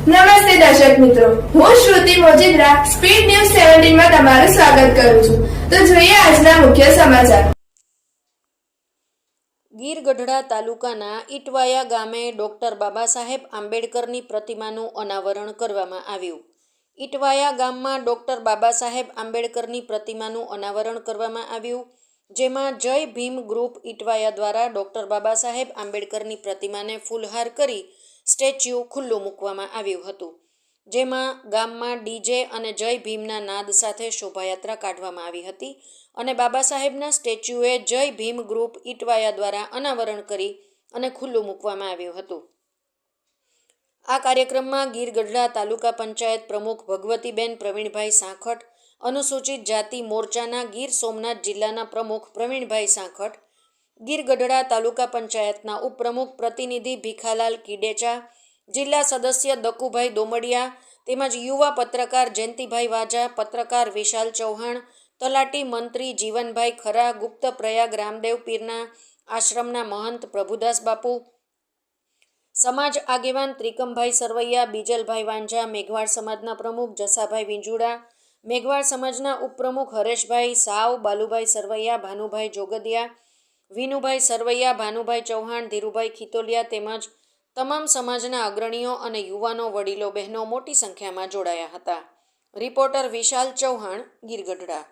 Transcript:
નમસ્તે દર્શક મિત્રો. હું શ્રુતિ મોજીદ્રા, સ્પીડ ન્યૂઝ સેવન્ટીનમાં તમારું સ્વાગત કરું છું. તો જોઈએ આજના મુખ્ય સમાચાર. ગીર ગઢડા તાલુકાના ઇટવાયા ગામે ડોક્ટર બાબા સાહેબ આંબેડકરની પ્રતિમાનું અનાવરણ કરવામાં આવ્યું. ઇટવાયા ગામમાં ડોક્ટર બાબા સાહેબ આંબેડકરની પ્રતિમાનું અનાવરણ કરવામાં આવ્યું, જેમાં જય ભીમ ગ્રુપ ઇટવાયા દ્વારા ડોક્ટર બાબા સાહેબ આંબેડકરની પ્રતિમાને ફૂલહાર કરી સ્ટેચ્યુ ખુલ્લું મૂકવામાં આવ્યું હતું, જેમાં ગામમાં ડીજે અને જય ભીમના નાદ સાથે શોભાયાત્રા કાઢવામાં આવી હતી અને બાબા સાહેબના સ્ટેચ્યુએ જય ભીમ ગ્રુપ ઇટવાયા દ્વારા અનાવરણ કરી અને ખુલ્લું મૂકવામાં આવ્યું હતું. આ કાર્યક્રમમાં ગીર ગઢડા તાલુકા પંચાયત પ્રમુખ ભગવતીબેન પ્રવીણભાઈ સાંખટ અનુસૂચિત જાતિ મોરચાના ગીર સોમનાથ જિલ્લાના પ્રમુખ પ્રવીણભાઈ સાંખટ ગીર ગઢડા તાલુકા પંચાયતના ઉપપ્રમુખ પ્રતિનિધિ ભીખાલાલ કિડેચા, જિલ્લા સદસ્ય દકુભાઈ દોમડિયા તેમજ યુવા પત્રકાર જયંતિભાઈ વાજા, પત્રકાર વિશાલ ચૌહાણ, તલાટી મંત્રી જીવનભાઈ ખરા, ગુપ્ત પ્રયાગ રામદેવ પીરના, આશ્રમના મહંત પ્રભુદાસ બાપુ, સમાજ આગેવાન ત્રિકમભાઈ સરવૈયા, બીજલભાઈ વાંઝા મેઘવાડ સમાજના પ્રમુખ જસાભાઈ વિંજુડા મેઘવાડ સમાજના ઉપપ્રમુખ હરેશભાઈ સાવ, બાલુભાઈ સરવૈયા, ભાનુભાઈ જોગદિયા વિનુભાઈ સરવૈયા, ભાનુભાઈ ચૌહાણ, ધીરુભાઈ ખીતોલિયા તેમજ તમામ સમાજના અગ્રણીઓ અને યુવાનો, વડીલો, બહેનો મોટી સંખ્યામાં જોડાયા હતા. રિપોર્ટર વિશાલ ચૌહાણ ગીરગઢડા.